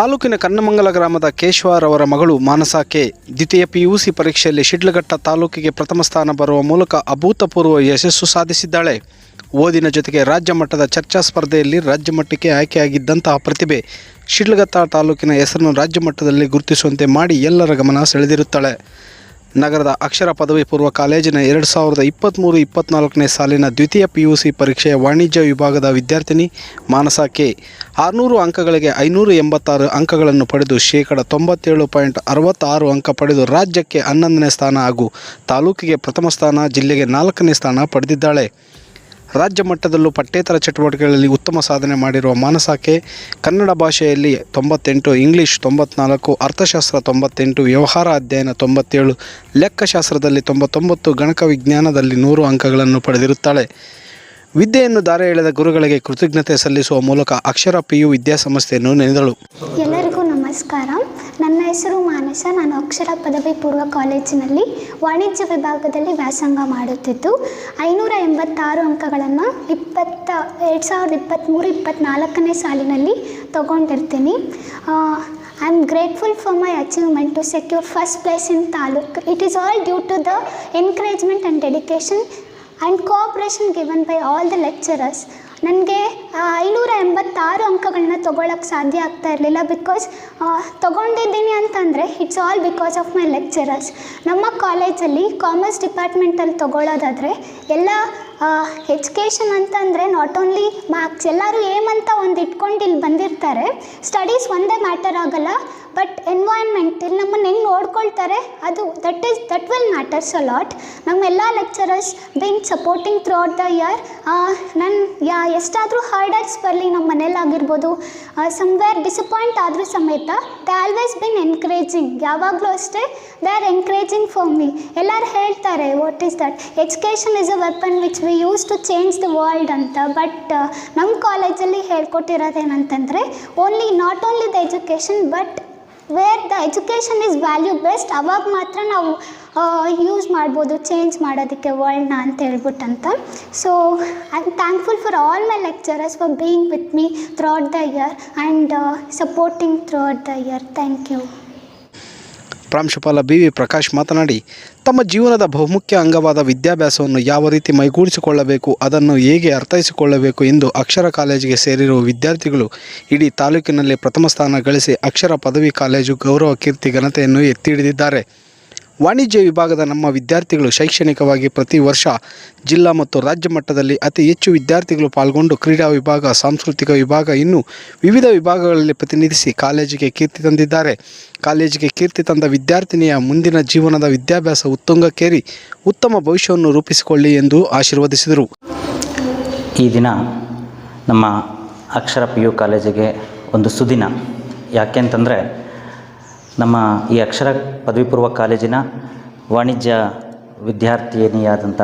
ತಾಲೂಕಿನ ಕನ್ನಮಂಗಲ ಗ್ರಾಮದ ಕೇಶವರವರ ಮಗಳು ಮಾನಸಾಕೆ ದ್ವಿತೀಯ ಪಿಯುಸಿ ಪರೀಕ್ಷೆಯಲ್ಲಿ ಶಿಡ್ಲಘಟ್ಟ ತಾಲೂಕಿಗೆ ಪ್ರಥಮ ಸ್ಥಾನ ಬರುವ ಮೂಲಕ ಅಭೂತಪೂರ್ವ ಯಶಸ್ಸು ಸಾಧಿಸಿದ್ದಾಳೆ. ಓದಿನ ಜೊತೆಗೆ ರಾಜ್ಯ ಮಟ್ಟದ ಚರ್ಚಾ ಸ್ಪರ್ಧೆಯಲ್ಲಿ ರಾಜ್ಯ ಮಟ್ಟಕ್ಕೆ ಆಯ್ಕೆಯಾಗಿದ್ದಂತಹ ಪ್ರತಿಭೆ ಶಿಡ್ಲಘಟ್ಟ ತಾಲೂಕಿನ ಹೆಸರನ್ನು ರಾಜ್ಯ ಮಟ್ಟದಲ್ಲಿ ಗುರುತಿಸುವಂತೆ ಮಾಡಿ ಎಲ್ಲರ ಗಮನ ಸೆಳೆದಿರುತ್ತಾಳೆ. ನಗರದ ಅಕ್ಷರ ಪದವಿ ಪೂರ್ವ ಕಾಲೇಜಿನ ಎರಡು ಸಾವಿರದ ಇಪ್ಪತ್ತ್ಮೂರು ಇಪ್ಪತ್ತ್ನಾಲ್ಕನೇ ಸಾಲಿನ ದ್ವಿತೀಯ ಪಿ ಯು ಸಿ ಪರೀಕ್ಷೆಯ ವಾಣಿಜ್ಯ ವಿಭಾಗದ ವಿದ್ಯಾರ್ಥಿನಿ ಮಾನಸ ಕೆ. ಆರುನೂರು ಅಂಕಗಳಿಗೆ ಐನೂರು ಎಂಬತ್ತಾರು ಅಂಕಗಳನ್ನು ಪಡೆದು ಶೇಕಡ ತೊಂಬತ್ತೇಳು ಪಾಯಿಂಟ್ ಅರವತ್ತಾರು ಅಂಕ ಪಡೆದು ರಾಜ್ಯಕ್ಕೆ ಹನ್ನೊಂದನೇ ಸ್ಥಾನ ಹಾಗೂ ತಾಲೂಕಿಗೆ ಪ್ರಥಮ ಸ್ಥಾನ, ಜಿಲ್ಲೆಗೆ ನಾಲ್ಕನೇ ಸ್ಥಾನ ಪಡೆದಿದ್ದಾಳೆ. ರಾಜ್ಯ ಮಟ್ಟದಲ್ಲೂ ಪಠ್ಯೇತರ ಚಟುವಟಿಕೆಗಳಲ್ಲಿ ಉತ್ತಮ ಸಾಧನೆ ಮಾಡಿರುವ ಮಾನಸಾಕೆ ಕನ್ನಡ ಭಾಷೆಯಲ್ಲಿ ತೊಂಬತ್ತೆಂಟು, ಇಂಗ್ಲಿಷ್ ತೊಂಬತ್ನಾಲ್ಕು, ಅರ್ಥಶಾಸ್ತ್ರ ತೊಂಬತ್ತೆಂಟು, ವ್ಯವಹಾರ ಅಧ್ಯಯನ ತೊಂಬತ್ತೇಳು, ಲೆಕ್ಕಶಾಸ್ತ್ರದಲ್ಲಿ ತೊಂಬತ್ತೊಂಬತ್ತು, ಗಣಕ ವಿಜ್ಞಾನದಲ್ಲಿ ನೂರು ಅಂಕಗಳನ್ನು ಪಡೆದಿರುತ್ತಾಳೆ. ವಿದ್ಯೆಯನ್ನು ದಾರೆ ಎಳೆದ ಗುರುಗಳಿಗೆ ಕೃತಜ್ಞತೆ ಸಲ್ಲಿಸುವ ಮೂಲಕ ಅಕ್ಷರ ಪಿಯು ವಿದ್ಯಾಸಂಸ್ಥೆಯನ್ನು ನೆನೆದಳು. ನಮಸ್ಕಾರ. ನನ್ನ ಹೆಸರು ಮಾನಸ. ನಾನು ಅಕ್ಷರ ಪದವಿ ಪೂರ್ವ ಕಾಲೇಜಿನಲ್ಲಿ ವಾಣಿಜ್ಯ ವಿಭಾಗದಲ್ಲಿ ವ್ಯಾಸಂಗ ಮಾಡುತ್ತಿದ್ದು, ಐನೂರ ಎಂಬತ್ತಾರು ಅಂಕಗಳನ್ನು ಇಪ್ಪತ್ತ, ಎರಡು ಸಾವಿರದ ಇಪ್ಪತ್ತ್ಮೂರು ಇಪ್ಪತ್ತ್ನಾಲ್ಕನೇ ಸಾಲಿನಲ್ಲಿ ತಗೊಂಡಿರ್ತೀನಿ. I am grateful for my achievement to secure first place in taluk. It is all due to the encouragement and dedication and cooperation given by all the lecturers ನನಗೆ ಐನೂರ ಎಂಬತ್ತಾರು ಅಂಕಗಳನ್ನ ತೊಗೊಳಕ್ಕೆ ಸಾಧ್ಯ ಆಗ್ತಾ ಇರಲಿಲ್ಲ ಬಿಕಾಸ್ ತೊಗೊಂಡಿದ್ದೀನಿ ಅಂತಂದರೆ it's all because of my lecturers ನಮ್ಮ ಕಾಲೇಜಲ್ಲಿ ಕಾಮರ್ಸ್ ಡಿಪಾರ್ಟ್ಮೆಂಟಲ್ಲಿ ತೊಗೊಳ್ಳೋದಾದರೆ ಎಲ್ಲ ಎಜುಕೇಷನ್ ಅಂತಂದರೆ ನಾಟ್ ಓನ್ಲಿ ಮಾರ್ಕ್ಸ್ ಎಲ್ಲರೂ ಏಮ್ ಅಂತ ಒಂದು ಇಟ್ಕೊಂಡು ಇಲ್ಲಿ ಬಂದಿರ್ತಾರೆ. ಸ್ಟಡೀಸ್ ಒಂದೇ ಮ್ಯಾಟರ್ ಆಗಲ್ಲ. ಬಟ್ ಎನ್ವೈರ್ನ್ಮೆಂಟ್ ಇಲ್ಲಿ ನಮ್ಮನ್ನು ಹೆಂಗೆ ನೋಡ್ಕೊಳ್ತಾರೆ? ಅದು that is that will matters a lot ನಮ್ಮ ಎಲ್ಲ lecturers been supporting throughout the year ನನ್ನ ಯಾ, ಎಷ್ಟಾದರೂ ಹಾರ್ಡರ್ಸ್ ಬರಲಿ ನಮ್ಮ ಮನೇಲಾಗಿರ್ಬೋದು. ಸಮ್ವೇರ್ ಡಿಸಪಾಯಿಂಟ್ ಆದರೂ ಸಮೇತ ದೇ ಆಲ್ವೇಸ್ ಬಿನ್ ಎನ್ಕರೇಜಿಂಗ್ ಯಾವಾಗಲೂ ಅಷ್ಟೇ they are encouraging for me ಎಲ್ಲರೂ ಹೇಳ್ತಾರೆ what is that education is a weapon which we use to change the world ಅಂತ. ಬಟ್ ನಮ್ಮ ಕಾಲೇಜಲ್ಲಿ ಹೇಳ್ಕೊಟ್ಟಿರೋದೇನಂತಂದರೆ only not only the education but where the education is value best ಅವಾಗ ಮಾತ್ರ ನಾವು use ಮಾಡ್ಬೋದು change ಮಾಡೋದಕ್ಕೆ ವರ್ಲ್ಡ್ನ ಅಂತ ಹೇಳ್ಬಿಟ್ಟಂತ. So I am thankful for all my lecturers for being with me throughout the year and supporting throughout the year thank you ಪ್ರಾಂಶುಪಾಲ B V Prakash ಮಾತನಾಡಿ, ತಮ್ಮ ಜೀವನದ ಬಹುಮುಖ್ಯ ಅಂಗವಾದ ವಿದ್ಯಾಭ್ಯಾಸವನ್ನು ಯಾವ ರೀತಿ ಮೈಗೂಡಿಸಿಕೊಳ್ಳಬೇಕು, ಅದನ್ನು ಹೇಗೆ ಅರ್ಥೈಸಿಕೊಳ್ಳಬೇಕು ಎಂದು ಅಕ್ಷರ ಕಾಲೇಜಿಗೆ ಸೇರಿರುವ ವಿದ್ಯಾರ್ಥಿಗಳು ಇಡೀ ತಾಲೂಕಿನಲ್ಲಿ ಪ್ರಥಮ ಸ್ಥಾನ ಗಳಿಸಿ ಅಕ್ಷರ ಪದವಿ ಕಾಲೇಜು ಗೌರವ ಕೀರ್ತಿ ಘನತೆಯನ್ನು ಎತ್ತಿ ಹಿಡಿದಿದ್ದಾರೆ. ವಾಣಿಜ್ಯ ವಿಭಾಗದ ನಮ್ಮ ವಿದ್ಯಾರ್ಥಿಗಳು ಶೈಕ್ಷಣಿಕವಾಗಿ ಪ್ರತಿ ವರ್ಷ ಜಿಲ್ಲಾ ಮತ್ತು ರಾಜ್ಯ ಮಟ್ಟದಲ್ಲಿ ಅತಿ ಹೆಚ್ಚು ವಿದ್ಯಾರ್ಥಿಗಳು ಪಾಲ್ಗೊಂಡು ಕ್ರೀಡಾ ವಿಭಾಗ, ಸಾಂಸ್ಕೃತಿಕ ವಿಭಾಗ, ಇನ್ನು ವಿವಿಧ ವಿಭಾಗಗಳಲ್ಲಿ ಪ್ರತಿನಿಧಿಸಿ ಕಾಲೇಜಿಗೆ ಕೀರ್ತಿ ತಂದಿದ್ದಾರೆ. ಕಾಲೇಜಿಗೆ ಕೀರ್ತಿ ತಂದ ವಿದ್ಯಾರ್ಥಿನಿಯ ಮುಂದಿನ ಜೀವನದ ವಿದ್ಯಾಭ್ಯಾಸ ಉತ್ತುಂಗಕ್ಕೇರಿ ಉತ್ತಮ ಭವಿಷ್ಯವನ್ನು ರೂಪಿಸಿಕೊಳ್ಳಿ ಎಂದು ಆಶೀರ್ವದಿಸಿದರು. ಈ ದಿನ ನಮ್ಮ ಅಕ್ಷರ ಪಿ ಯು ಕಾಲೇಜಿಗೆ ಒಂದು ಸುದಿನ. ಯಾಕೆಂತಂದರೆ ನಮ್ಮ ಈ ಅಕ್ಷರ ಪದವಿ ಪೂರ್ವ ಕಾಲೇಜಿನ ವಾಣಿಜ್ಯ ವಿದ್ಯಾರ್ಥಿನಿಯಾದಂಥ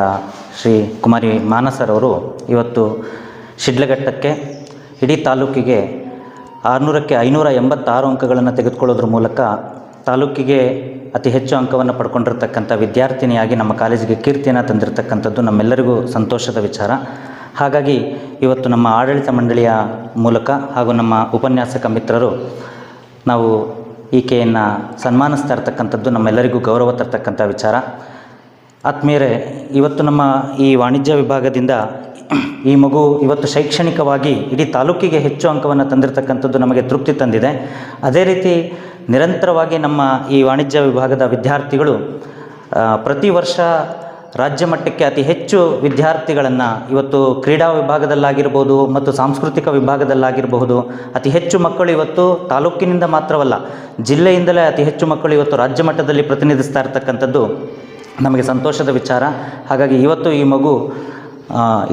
ಶ್ರೀ ಕುಮಾರಿ ಮಾನಸರವರು ಇವತ್ತು ಶಿಡ್ಲಘಟ್ಟಕ್ಕೆ, ಇಡೀ ತಾಲೂಕಿಗೆ ಆರುನೂರಕ್ಕೆ ಐನೂರ ಎಂಬತ್ತಾರು ಅಂಕಗಳನ್ನು ತೆಗೆದುಕೊಳ್ಳೋದ್ರ ಮೂಲಕ ತಾಲೂಕಿಗೆ ಅತಿ ಹೆಚ್ಚು ಅಂಕವನ್ನು ಪಡ್ಕೊಂಡಿರ್ತಕ್ಕಂಥ ವಿದ್ಯಾರ್ಥಿನಿಯಾಗಿ ನಮ್ಮ ಕಾಲೇಜಿಗೆ ಕೀರ್ತಿಯನ್ನು ತಂದಿರತಕ್ಕಂಥದ್ದು ನಮ್ಮೆಲ್ಲರಿಗೂ ಸಂತೋಷದ ವಿಚಾರ. ಹಾಗಾಗಿ ಇವತ್ತು ನಮ್ಮ ಆಡಳಿತ ಮಂಡಳಿಯ ಮೂಲಕ ಹಾಗೂ ನಮ್ಮ ಉಪನ್ಯಾಸಕ ಮಿತ್ರರು ನಾವು ಈಕೆಯನ್ನು ಸನ್ಮಾನಿಸ್ತಾ ಇರ್ತಕ್ಕಂಥದ್ದು ನಮ್ಮೆಲ್ಲರಿಗೂ ಗೌರವ ತರ್ತಕ್ಕಂಥ ವಿಚಾರ. ಆತ್ಮೀಯರೇ, ಇವತ್ತು ನಮ್ಮ ಈ ವಾಣಿಜ್ಯ ವಿಭಾಗದಿಂದ ಈ ಮಗು ಇವತ್ತು ಶೈಕ್ಷಣಿಕವಾಗಿ ಇಡೀ ತಾಲೂಕಿಗೆ ಹೆಚ್ಚು ಅಂಕವನ್ನು ತಂದಿರತಕ್ಕಂಥದ್ದು ನಮಗೆ ತೃಪ್ತಿ ತಂದಿದೆ. ಅದೇ ರೀತಿ ನಿರಂತರವಾಗಿ ನಮ್ಮ ಈ ವಾಣಿಜ್ಯ ವಿಭಾಗದ ವಿದ್ಯಾರ್ಥಿಗಳು ಪ್ರತಿ ವರ್ಷ ರಾಜ್ಯ ಮಟ್ಟಕ್ಕೆ ಅತಿ ಹೆಚ್ಚು ವಿದ್ಯಾರ್ಥಿಗಳನ್ನು ಇವತ್ತು ಕ್ರೀಡಾ ವಿಭಾಗದಲ್ಲಾಗಿರ್ಬೋದು ಮತ್ತು ಸಾಂಸ್ಕೃತಿಕ ವಿಭಾಗದಲ್ಲಾಗಿರಬಹುದು, ಅತಿ ಹೆಚ್ಚು ಮಕ್ಕಳು ಇವತ್ತು ತಾಲೂಕಿನಿಂದ ಮಾತ್ರವಲ್ಲ, ಜಿಲ್ಲೆಯಿಂದಲೇ ಅತಿ ಹೆಚ್ಚು ಮಕ್ಕಳು ಇವತ್ತು ರಾಜ್ಯ ಮಟ್ಟದಲ್ಲಿ ಪ್ರತಿನಿಧಿಸ್ತಾ ಇರ್ತಕ್ಕಂಥದ್ದು ನಮಗೆ ಸಂತೋಷದ ವಿಚಾರ. ಹಾಗಾಗಿ ಇವತ್ತು ಈ ಮಗು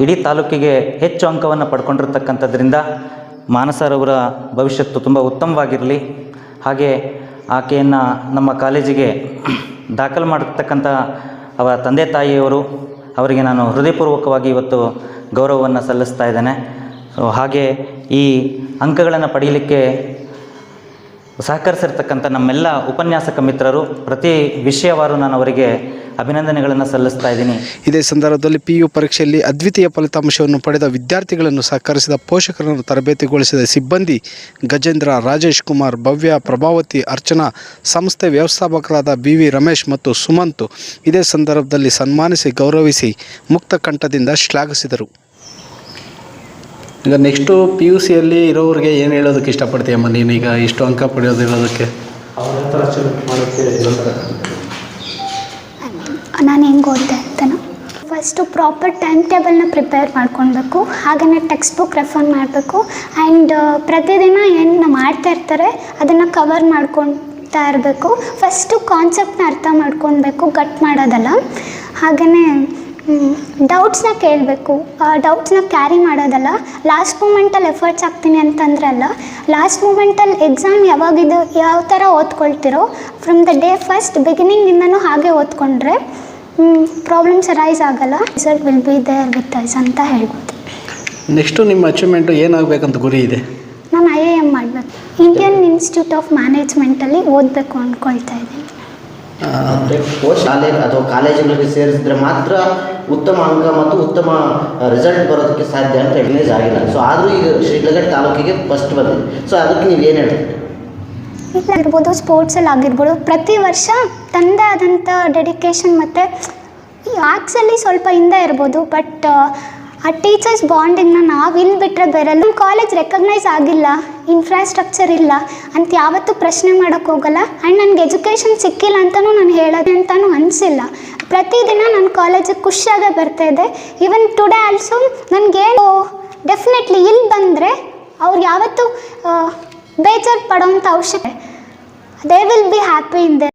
ಇಡೀ ತಾಲೂಕಿಗೆ ಹೆಚ್ಚು ಅಂಕವನ್ನು ಪಡ್ಕೊಂಡಿರ್ತಕ್ಕಂಥದ್ರಿಂದ ಮಾನಸರವರ ಭವಿಷ್ಯತ್ತು ತುಂಬ ಉತ್ತಮವಾಗಿರಲಿ. ಹಾಗೆ ಆಕೆಯನ್ನು ನಮ್ಮ ಕಾಲೇಜಿಗೆ ದಾಖಲು ಮಾಡಿರ್ತಕ್ಕಂಥ ಅವರ ತಂದೆ ತಾಯಿಯವರು ಅವರಿಗೆ ನಾನು ಹೃದಯಪೂರ್ವಕವಾಗಿ ಇವತ್ತು ಗೌರವವನ್ನು ಸಲ್ಲಿಸ್ತಾ ಇದ್ದೇನೆ. ಸೊ ಹಾಗೆ ಈ ಅಂಕಗಳನ್ನು ಪಡೆಯಲಿಕ್ಕೆ ಸಹಕರಿಸಿರ್ತಕ್ಕಂಥ ನಮ್ಮೆಲ್ಲ ಉಪನ್ಯಾಸಕ ಮಿತ್ರರು ಪ್ರತಿ ವಿಷಯವಾರು ನಾನು ಅವರಿಗೆ ಅಭಿನಂದನೆಗಳನ್ನು ಸಲ್ಲಿಸ್ತಾ ಇದ್ದೀನಿ. ಇದೇ ಸಂದರ್ಭದಲ್ಲಿ ಪಿಯು ಪರೀಕ್ಷೆಯಲ್ಲಿ ಅದ್ವಿತೀಯ ಫಲಿತಾಂಶವನ್ನು ಪಡೆದ ವಿದ್ಯಾರ್ಥಿಗಳನ್ನು ಸಹಕರಿಸಿದ ಪೋಷಕರನ್ನು ತರಬೇತಿಗೊಳಿಸಿದ ಸಿಬ್ಬಂದಿ ಗಜೇಂದ್ರ ರಾಜೇಶ್ ಕುಮಾರ್ ಭವ್ಯ ಪ್ರಭಾವತಿ ಅರ್ಚನಾ ಸಂಸ್ಥೆ ವ್ಯವಸ್ಥಾಪಕರಾದ ಬಿ ವಿ ರಮೇಶ್ ಮತ್ತು ಸುಮಂತ್ ಇದೇ ಸಂದರ್ಭದಲ್ಲಿ ಸನ್ಮಾನಿಸಿ ಗೌರವಿಸಿ ಮುಕ್ತ ಕಂಠದಿಂದ ಶ್ಲಾಘಿಸಿದರು. ಈಗ ನೆಕ್ಸ್ಟು ಪಿ ಯು ಸಿಯಲ್ಲಿ ಇರೋರಿಗೆ ಏನು ಹೇಳೋದಕ್ಕೆ ಇಷ್ಟಪಡ್ತೀಯಮ್ಮ ನೀನೀಗ ಇಷ್ಟು ಅಂಕ ಪಡೆಯೋದಿರೋದಕ್ಕೆ ನಾನು ಹೆಂಗೆ ಓದಿದೆ ಅಂತನೂ? ಫಸ್ಟು ಪ್ರಾಪರ್ ಟೈಮ್ ಟೇಬಲ್ನ ಪ್ರಿಪೇರ್ ಮಾಡ್ಕೊಳ್ಬೇಕು. ಹಾಗೆಯೇ ಟೆಕ್ಸ್ಟ್ ಬುಕ್ ರೆಫರ್ ಮಾಡಬೇಕು ಆ್ಯಂಡ್ ಪ್ರತಿದಿನ ಏನು ಮಾಡ್ತಾ ಇರ್ತಾರೆ, ಅದನ್ನು ಕವರ್ ಮಾಡ್ಕೊಳ್ತಾ ಇರಬೇಕು. ಫಸ್ಟು ಕಾನ್ಸೆಪ್ಟ್ನ ಅರ್ಥ ಮಾಡ್ಕೊಳ್ಬೇಕು ಕಟ್ ಮಾಡೋದಲ್ಲ. ಹಾಗೆಯೇ ಡೌಟ್ಸ್ನ ಕೇಳಬೇಕು. ಡೌಟ್ಸ್ನ ಕ್ಯಾರಿ ಮಾಡೋದಲ್ಲ. ಲಾಸ್ಟ್ ಮೂಮೆಂಟಲ್ಲಿ ಎಫರ್ಟ್ಸ್ ಹಾಕ್ತೀನಿ ಅಂತಂದ್ರೆ ಅಲ್ಲ ಲಾಸ್ಟ್ ಮೂಮೆಂಟಲ್ಲಿ ಎಕ್ಸಾಮ್ ಯಾವಾಗಿದು ಯಾವ ಥರ ಓದ್ಕೊಳ್ತಿರೋ ಫ್ರಮ್ ದ ಡೇ ಫಸ್ಟ್ ಬಿಗಿನಿಂಗಿಂದನೂ ಹಾಗೆ ಓದ್ಕೊಂಡ್ರೆ ಪ್ರಾಬ್ಲಮ್ಸ್ ಅರೈಸ್ ಆಗಲ್ಲ. Result will be there with ease ಅಂತ ಹೇಳ್ಬೋದು. ನೆಕ್ಸ್ಟು ನಿಮ್ಮ ಅಚೀವ್ಮೆಂಟು ಏನಾಗಬೇಕಂತ ಗುರಿ ಇದೆ? ನಾನು ಐ ಎ ಎಂ ಮಾಡಬೇಕು. ಇಂಡಿಯನ್ ಇನ್ಸ್ಟಿಟ್ಯೂಟ್ ಆಫ್ ಮ್ಯಾನೇಜ್ಮೆಂಟಲ್ಲಿ ಓದಬೇಕು ಅಂದ್ಕೊಳ್ತಾ ಇದ್ದೀನಿ. ಅಂದರೆ ಶಾಲೆ ಅಥವಾ ಕಾಲೇಜುಗಳಿಗೆ ಸೇರಿಸಿದ್ರೆ ಮಾತ್ರ ಉತ್ತಮ ಅಂಕ ಮತ್ತು ಉತ್ತಮ ರಿಸಲ್ಟ್ ಬರೋದಕ್ಕೆ ಸಾಧ್ಯ ಅಂತ ರೆಕಗ್ನೈಸ್ ಆಗಿಲ್ಲ. ಸೊ ಆದರೂ ಈಗ ಶ್ರೀಲಘಟ್ ತಾಲೂಕಿಗೆ ಫಸ್ಟ್ ಬಂದಿದೆ. ಸೊ ಅದಕ್ಕೆ ನೀವು ಏನು ಹೇಳ್ತೀರಿ ಆಗಿರ್ಬೋದು ಸ್ಪೋರ್ಟ್ಸಲ್ಲಿ ಆಗಿರ್ಬೋದು, ಪ್ರತಿ ವರ್ಷ ತಂದೆ ಆದಂಥ ಡೆಡಿಕೇಶನ್ ಮತ್ತು ಆರ್ಟ್ಸಲ್ಲಿ ಸ್ವಲ್ಪ ಹಿಂದೆ ಇರ್ಬೋದು ಬಟ್ ಆ ಟೀಚರ್ಸ್ ಬಾಂಡಿಂಗ್ನ ನಾವು ಇಲ್ಲಿ ಬಿಟ್ಟರೆ ಬೇರೆ ನಮ್ಮ ಕಾಲೇಜ್ ರೆಕಗ್ನೈಸ್ ಆಗಿಲ್ಲ ಇನ್ಫ್ರಾಸ್ಟ್ರಕ್ಚರ್ ಇಲ್ಲ, ಅಂತ ಯಾವತ್ತೂ ಪ್ರಶ್ನೆ ಮಾಡೋಕ್ಕೆ ಹೋಗಲ್ಲ ಆ್ಯಂಡ್ ನನಗೆ ಎಜುಕೇಷನ್ ಸಿಕ್ಕಿಲ್ಲ ಅಂತಲೂ ನಾನು ಹೇಳೋದು ಅಂತಲೂ ಅನಿಸಿಲ್ಲ. ಪ್ರತಿದಿನ ನನ್ನ ಕಾಲೇಜಿಗೆ ಖುಷಿಯಾಗೇ ಬರ್ತಾ ಇದೆ ಈವನ್ ಟುಡೇ ಆಲ್ಸೋ ನನಗೆ ಡೆಫಿನೆಟ್ಲಿ ಇಲ್ಲಿ ಬಂದರೆ ಅವ್ರು ಯಾವತ್ತೂ ಬೇಜಾರು ಪಡೋವಂಥ ಅವಶ್ಯಕ they will be happy in they